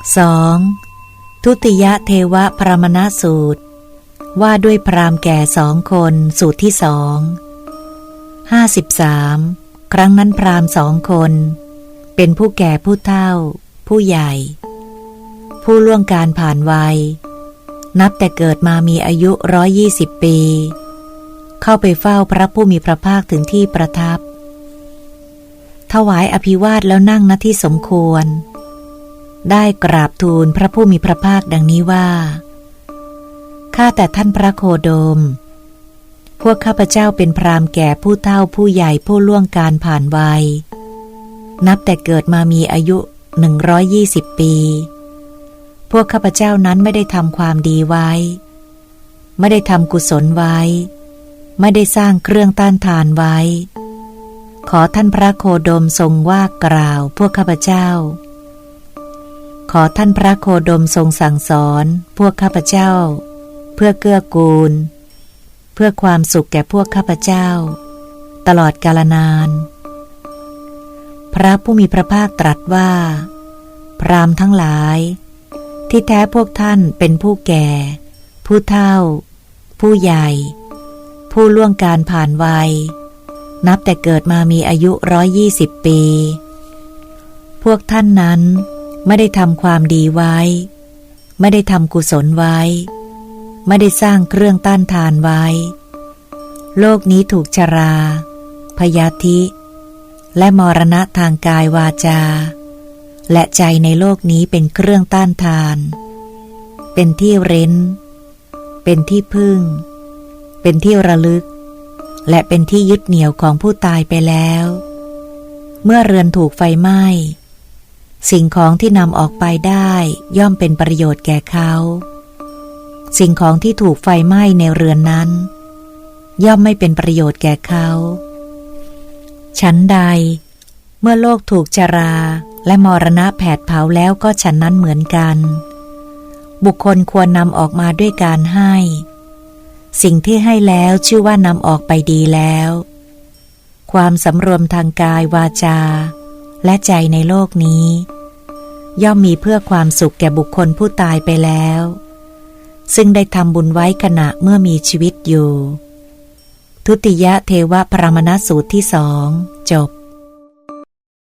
2. ทุติยเทวพรมณสูตร ว่าด้วยพรามแก่สองคนสูตรที่สองห้าสิบสามครั้งนั้นพรามสองคน เป็นผู้แก่ผู้เฒ่า ผู้ใหญ่ ผู้ล่วงการผ่านวัย นับแต่เกิดมามีอายุร้อยยี่สิบปี เข้าไปเฝ้าพระผู้มีพระภาคถึงที่ประทับ ถวายอภิวาทแล้วนั่งณที่สมควร ได้กราบทูลพระผู้มีพระภาคดังนี้ว่า ข้าแต่ท่านพระโคโดม พวกข้าพเจ้าเป็นพรามแก่ผู้เฒ่าผู้ใหญ่ผู้ล่วงการผ่านวัย นับแต่เกิดมามีอายุหนึ่งร้อยยี่สิบปี พวกข้าพเจ้านั้นไม่ได้ทำความดีไว้ ไม่ได้ทำกุศลไว้ ไม่ได้สร้างเครื่องต้านทานไว้ ขอท่านพระโคโดมทรงว่ากล่าวพวกข้าพเจ้า ขอท่านพระโคดมทรงสั่งสอนพวกข้าพเจ้า เพื่อเกื้อกูล เพื่อความสุขแก่พวกข้าพเจ้า ตลอดกาลนาน พระผู้มีพระภาคตรัสว่า พรามทั้งหลาย ที่แท้พวกท่านเป็นผู้แก่ ผู้เฒ่า ผู้ใหญ่ ผู้ล่วงการผ่านวัย นับแต่เกิดมามีอายุร้อยยี่สิบปี พวกท่านนั้น ไม่ได้ทำความดีไว้ ไม่ได้ทำกุศลไว้ ไม่ได้สร้างเครื่องต้านทานไว้ โลกนี้ถูกชรา พยาธิ และมรณะทางกายวาจา และใจในโลกนี้เป็นเครื่องต้านทาน เป็นที่เร้น เป็นที่พึ่ง เป็นที่ระลึก และเป็นที่ยึดเหนี่ยวของผู้ตายไปแล้ว เมื่อเรือนถูกไฟไหม้ สิ่งของที่นำออกไปได้ย่อมเป็นประโยชน์แก่เขา สิ่งของที่ถูกไฟไหม้ในเรือนนั้น ย่อมไม่เป็นประโยชน์แก่เขาฉันใด เมื่อโลกถูกชราและมรณะแผดเผาแล้วก็ฉันนั้นเหมือนกัน บุคคลควรนำออกมาด้วยการให้ สิ่งที่ให้แล้วชื่อว่านำออกไปดีแล้ว ความสำรวมทางกายวาจา และใจในโลกนี้ ย่อมมีเพื่อความสุขแก่บุคคลผู้ตายไปแล้ว ซึ่งได้ทำบุญไว้ขณะเมื่อมีชีวิตอยู่ ทุติยเทวพรามณสูตรที่สองจบ